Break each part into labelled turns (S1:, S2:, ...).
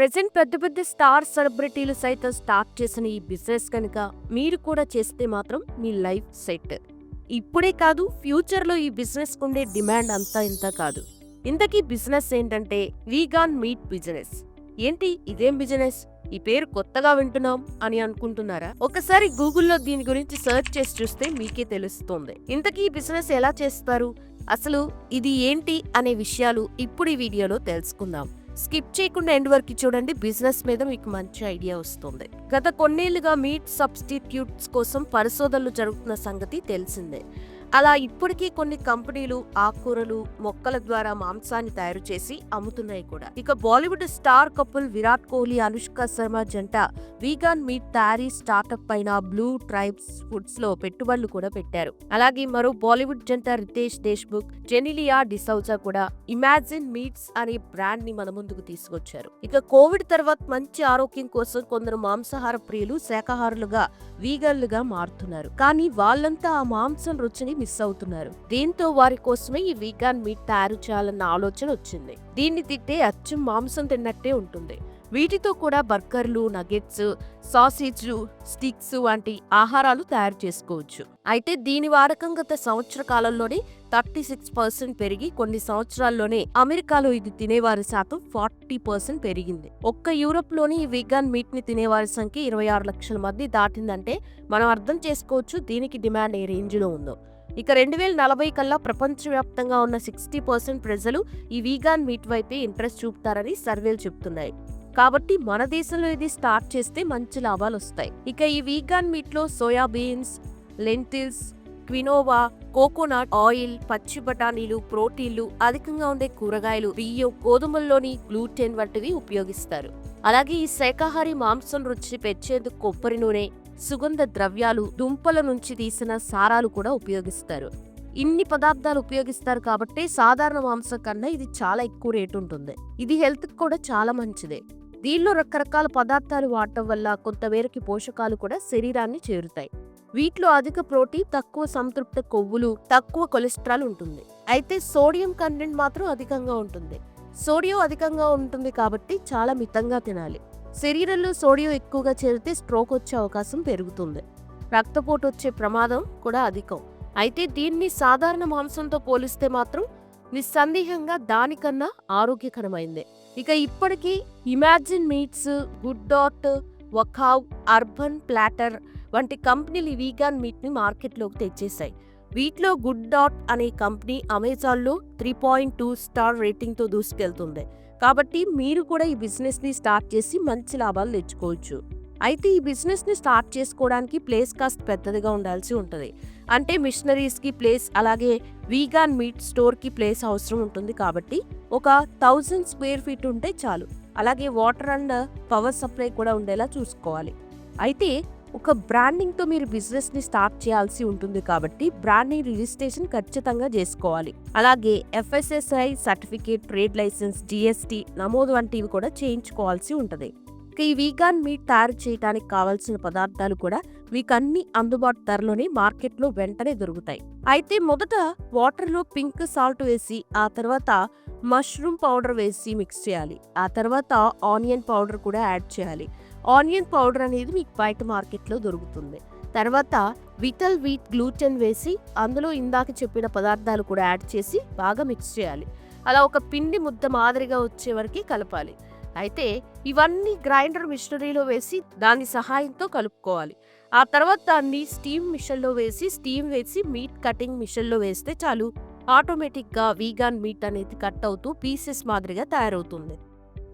S1: Present పెద్ద పెద్ద star సెలబ్రిటీలు సైతం స్టార్ట్ చేసిన ఈ బిజినెస్ కనుక మీరు కూడా చేస్తే మాత్రం మీ లైఫ్ సెట్. ఇప్పుడే కాదు ఫ్యూచర్లో ఈ బిజినెస్ ఉండే డిమాండ్ అంతా ఇంత కాదు. ఇంతకీ బిజినెస్ ఏంటంటే వీగాన్ మీట్ బిజినెస్. ఏంటి ఇదేం బిజినెస్? ఈ పేరు కొత్తగా వింటున్నాం అని అనుకుంటున్నారా? ఒకసారి గూగుల్లో దీని గురించి సెర్చ్ చేసి చూస్తే మీకే తెలుస్తుంది. ఇంతకీ ఈ బిజినెస్ ఎలా చేస్తారు? అసలు ఇది ఏంటి అనే విషయాలు ఇప్పుడు ఈ వీడియోలో తెలుసుకుందాం. స్కిప్ చేయకుండా ఎండ్ వరకు చూడండి. బిజినెస్ మీద మీకు మంచి ఐడియా వస్తుంది. గత కొన్నేళ్ళుగా మీట్ సబ్స్టిట్యూట్స్ కోసం పరిశోధనలు జరుగుతున్న సంగతి తెలిసిందే. అలా ఇప్పటికీ కొన్ని కంపెనీలు ఆకుకూరలు మొక్కల ద్వారా మాంసాన్ని తయారు చేసి అమ్ముతున్నాయి కూడా. ఇక Bollywood star couple Virat Kohli Anushka Sharma జంట వీగాన్ మీట్ తయారీ స్టార్టప్ పైన బ్లూ ట్రైబ్స్ ఫుడ్స్లో పెట్టుబడులు కూడా పెట్టారు. అలాగే మరో బాలీవుడ్ జంట రితేష్ దేశ్ముఖ్ జెనిలియా డిసౌజా కూడా ఇమాజిన్ మీట్స్ అనే బ్రాండ్ని మన ముందుకు తీసుకొచ్చారు. ఇక కోవిడ్ తర్వాత మంచి ఆరోగ్యం కోసం కొందరు మాంసాహార ప్రియులు శాకాహారులుగా వీగన్లుగా మారుతున్నారు. కానీ వాళ్ళంతా ఆ మాంసం రుచిని మిస్ అవుతున్నారు. దీంతో వారి కోసమే ఈ వీగాన్ మీట్ తయారు చేయాలన్న ఆలోచన వచ్చింది. దీన్ని తింటే అచ్చం మాంసం తిన్నట్టే ఉంటుంది. వీటితో కూడా బర్గర్లు నగెట్స్ సాసేజ్లు స్టిక్స్ వంటి ఆహారాలు తయారు చేసుకోవచ్చు. అయితే దీని వాడకం గత సంవత్సర కాలంలోనే థర్టీ సిక్స్ పర్సెంట్ పెరిగి కొన్ని సంవత్సరాల్లోనే అమెరికాలో ఇది తినేవారి శాతం ఫార్టీ పర్సెంట్ పెరిగింది. ఒక్క యూరోప్లోని ఈ వీగాన్ మీట్ని తినేవారి సంఖ్య ఇరవై ఆరు లక్షల మంది దాటిందంటే మనం అర్థం చేసుకోవచ్చు దీనికి డిమాండ్ ఏ రేంజ్లో ఉందో. ఇక రెండు వేల నలభై కల్లా ప్రపంచవ్యాప్తంగా ఉన్న సిక్స్టీ పర్సెంట్ ప్రజలు ఈ వీగాన్ మీట్ వైపే ఇంట్రెస్ట్ చూపుతారని సర్వేలు చెబుతున్నాయి కాబట్టి మన దేశంలో ఇది స్టార్ట్ చేస్తే మంచి లాభాలు వస్తాయి. ఇక ఈ వీగాన్ మీట్లో soybeans soya beans lentils quinoa coconut oil పచ్చి బఠానీలు ప్రోటీన్లు అధికంగా ఉండే కూరగాయలు బియ్యం గోధుమల్లోని గ్లూటెన్ వంటివి ఉపయోగిస్తారు. అలాగే ఈ శాకాహారి మాంసం రుచి పెంచేందుకు కొబ్బరి నూనె సుగంధ ద్రవ్యాలు దుంపల నుంచి తీసిన సారాలు కూడా ఉపయోగిస్తారు. ఇన్ని పదార్థాలు ఉపయోగిస్తారు కాబట్టి సాధారణ మాంసం కన్నా ఇది చాలా ఎక్కువ రేటు ఉంటుంది. ఇది హెల్త్ కూడా చాలా మంచిదే. దీనిలో రకరకాల పదార్థాలు వాడటం వల్ల కొంతమేరకి పోషకాలు కూడా శరీరాన్ని చేరుతాయి. వీటిలో అధిక ప్రోటీన్ తక్కువ సంతృప్త కొవ్వులు తక్కువ కొలెస్ట్రాల్ ఉంటుంది. అయితే సోడియం కంటెంట్ మాత్రం అధికంగా ఉంటుంది. సోడియం అధికంగా ఉంటుంది కాబట్టి చాలా మితంగా తినాలి. శరీరంలో సోడియం ఎక్కువగా చేరితే స్ట్రోక్ వచ్చే అవకాశం పెరుగుతుంది. రక్తపోటు వచ్చే ప్రమాదం కూడా అధికం. అయితే దీన్ని సాధారణ మాంసంతో పోలిస్తే మాత్రం నిస్సందేహంగా దానికన్నా ఆరోగ్యకరమైందే. ఇక ఇప్పటికీ imagine meats good dot Wakao urban platter వంటి కంపెనీలు వీగాన్ మీట్ని మార్కెట్లోకి తెచ్చేశాయి. వీటిలో గుడ్ డాట్ అనే కంపెనీ అమెజాన్లో త్రీ పాయింట్ టూ స్టార్ రేటింగ్తో దూసుకెళ్తుంది. కాబట్టి మీరు కూడా ఈ బిజినెస్ని స్టార్ట్ చేసి మంచి లాభాలు తెచ్చుకోవచ్చు. అయితే ఈ బిజినెస్ని స్టార్ట్ చేసుకోవడానికి ప్లేస్ కాస్ట్ పెద్దదిగా ఉండాల్సి ఉంటుంది. అంటే మిషనరీస్కి ప్లేస్ అలాగే వీగాన్ మీట్ స్టోర్కి ప్లేస్ అవసరం ఉంటుంది కాబట్టి ఒక థౌజండ్ స్క్వేర్ ఫీట్ ఉంటే చాలు. అలాగే వాటర్ అండ్ పవర్ సప్లై కూడా ఉండేలా చూసుకోవాలి. అయితే ఒక బ్రాండింగ్తో మీరు బిజినెస్ని స్టార్ట్ చేయాల్సి ఉంటుంది కాబట్టి బ్రాండింగ్ రిజిస్ట్రేషన్ ఖచ్చితంగా చేసుకోవాలి. అలాగే FSSI certificate trade licence GST నమోదు వంటివి కూడా చేయించుకోవాల్సి ఉంటుంది. ఈ వీగాన్ మీట్ తయారు చేయడానికి కావాల్సిన పదార్థాలు కూడా మీకు అన్ని అందుబాటు ధరలోనే మార్కెట్లో వెంటనే దొరుకుతాయి. అయితే మొదట వాటర్లో పింక్ సాల్ట్ వేసి ఆ తర్వాత మష్రూమ్ పౌడర్ వేసి మిక్స్ చేయాలి. ఆ తర్వాత ఆనియన్ పౌడర్ కూడా యాడ్ చేయాలి. ఆనియన్ పౌడర్ అనేది మీకు బయట మార్కెట్లో దొరుకుతుంది. తర్వాత విటల్ వీట్ గ్లూటెన్ వేసి అందులో ఇందాక చెప్పిన పదార్థాలు కూడా యాడ్ చేసి బాగా మిక్స్ చేయాలి. అలా ఒక పిండి ముద్ద మాదిరిగా వచ్చే వరకు కలపాలి. అయితే ఇవన్నీ గ్రైండర్ మిషనరీలో వేసి దాని సహాయంతో కలుపుకోవాలి. ఆ తర్వాత దాన్ని స్టీమ్ మిషన్లో వేసి స్టీమ్ వేసి మీట్ కటింగ్ మిషన్లో వేస్తే చాలు. ఆటోమేటిక్గా వీగాన్ మీట్ అనేది కట్ అవుతూ పీసెస్ మాదిరిగా తయారవుతుంది.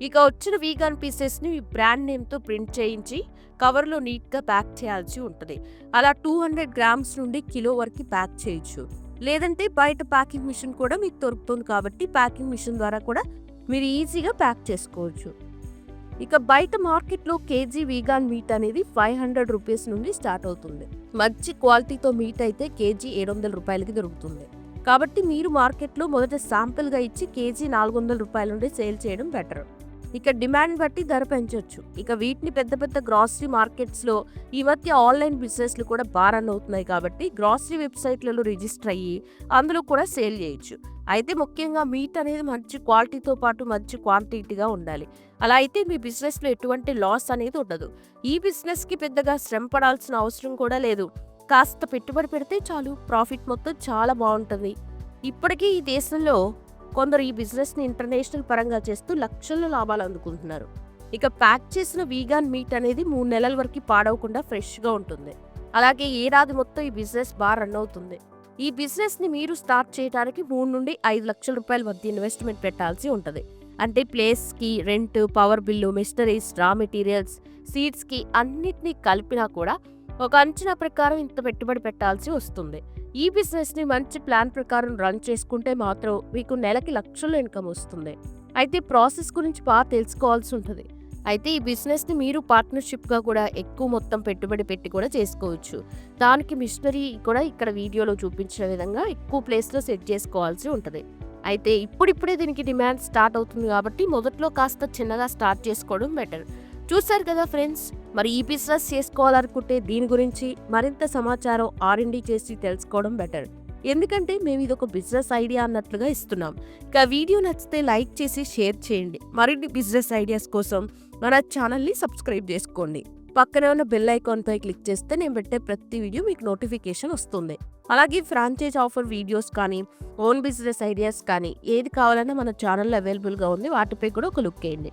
S1: ఇక వచ్చిన వీగాన్ పీసెస్ని మీ బ్రాండ్ నేమ్తో ప్రింట్ చేయించి కవర్లో నీట్గా ప్యాక్ చేయాల్సి ఉంటుంది. అలా టూ హండ్రెడ్ గ్రామ్స్ నుండి కిలో వరకు ప్యాక్ చేయొచ్చు. లేదంటే బయట ప్యాకింగ్ మిషన్ కూడా మీకు దొరుకుతుంది కాబట్టి ప్యాకింగ్ మిషన్ ద్వారా కూడా మీరు ఈజీగా ప్యాక్ చేసుకోవచ్చు. ఇక బయట మార్కెట్లో కేజీ వీగాన్ మీట్ అనేది ఫైవ్ హండ్రెడ్ రూపీస్ నుండి స్టార్ట్ అవుతుంది. మంచి క్వాలిటీతో మీట్ అయితే కేజీ ఏడు వందల రూపాయలకి దొరుకుతుంది. కాబట్టి మీరు మార్కెట్లో మొదట శాంపిల్గా ఇచ్చి కేజీ నాలుగు వందల రూపాయల నుండి సేల్ చేయడం బెటర్ ఇక డిమాండ్ బట్టి ధర పెంచవచ్చు ఇక వీటిని పెద్ద పెద్ద గ్రాసరీ మార్కెట్స్లో ఈ మధ్య ఆన్లైన్ బిజినెస్లు కూడా బారన్ అవుతున్నాయి కాబట్టి గ్రాసరీ వెబ్సైట్లలో రిజిస్టర్ అయ్యి అందులో కూడా సేల్ చేయొచ్చు. అయితే ముఖ్యంగా మీట్ అనేది మంచి క్వాలిటీతో పాటు మంచి క్వాంటిటీగా ఉండాలి. అలా అయితే మీ బిజినెస్లో ఎటువంటి లాస్ అనేది ఉండదు. ఈ బిజినెస్కి పెద్దగా శ్రమ పడాల్సిన అవసరం కూడా లేదు. కాస్త పెట్టుబడి పెడితే చాలు ప్రాఫిట్ మొత్తం చాలా బాగుంటుంది. ఇప్పటికీ ఈ దేశంలో కొందరు ఈ బిజినెస్ని ఇంటర్నేషనల్ పరంగా చేస్తూ లక్షల్లో లాభాలు అందుకుంటున్నారు. ఇక ప్యాక్ చేసిన వీగాన్ మీట్ అనేది మూడు నెలల వరకు పాడవకుండా ఫ్రెష్గా ఉంటుంది. అలాగే ఏడాది మొత్తం ఈ బిజినెస్ బాగా రన్ అవుతుంది. ఈ బిజినెస్ని మీరు స్టార్ట్ చేయడానికి మూడు నుండి ఐదు లక్షల రూపాయల మధ్య ఇన్వెస్ట్మెంట్ పెట్టాల్సి ఉంటుంది. అంటే ప్లేస్కి rent power bill machineries raw materials సీడ్స్కి అన్నిటినీ కలిపినా కూడా ఒక అంచనా ప్రకారం ఇంత పెట్టుబడి పెట్టాల్సి వస్తుంది. ఈ బిజినెస్ని మంచి ప్లాన్ ప్రకారం రన్ చేసుకుంటే మాత్రం మీకు నెలకి లక్షల ఇన్కమ్ వస్తుంది. అయితే ప్రాసెస్ గురించి బాగా తెలుసుకోవాల్సి ఉంటుంది. అయితే ఈ బిజినెస్ని మీరు పార్ట్నర్షిప్గా కూడా ఎక్కువ మొత్తం పెట్టుబడి పెట్టి కూడా చేసుకోవచ్చు. దానికి మిషనరీ కూడా ఇక్కడ వీడియోలో చూపించిన విధంగా ఎక్కువ ప్లేస్లో సెట్ చేసుకోవాల్సి ఉంటుంది. అయితే ఇప్పుడిప్పుడే దీనికి డిమాండ్ స్టార్ట్ అవుతుంది కాబట్టి మొదట్లో కాస్త చిన్నగా స్టార్ట్ చేసుకోవడం బెటర్. చూసారు కదా ఫ్రెండ్స్? మరి ఈ బిజినెస్ చేసుకోవాలనుకుంటే దీని గురించి మరింత సమాచారం ఆర్ఎండి చేసి తెలుసుకోవడం బెటర్. ఎందుకంటే మేము ఇది ఒక బిజినెస్ ఐడియా అన్నట్లుగా ఇస్తున్నాం. ఇక వీడియో నచ్చితే లైక్ చేసి షేర్ చేయండి. మరిన్ని బిజినెస్ ఐడియాస్ కోసం మన ఛానల్ని సబ్స్క్రైబ్ చేసుకోండి. పక్కనే ఉన్న బెల్ ఐకాన్పై క్లిక్ చేస్తే నేను పెట్టే ప్రతి వీడియో మీకు నోటిఫికేషన్ వస్తుంది. అలాగే ఫ్రాంచైజ్ ఆఫర్ వీడియోస్ కానీ ఓన్ బిజినెస్ ఐడియాస్ కానీ ఏది కావాలన్నా మన ఛానల్లో అవైలబుల్గా ఉంది. వాటిపై కూడా ఒక లుక్ వేయండి.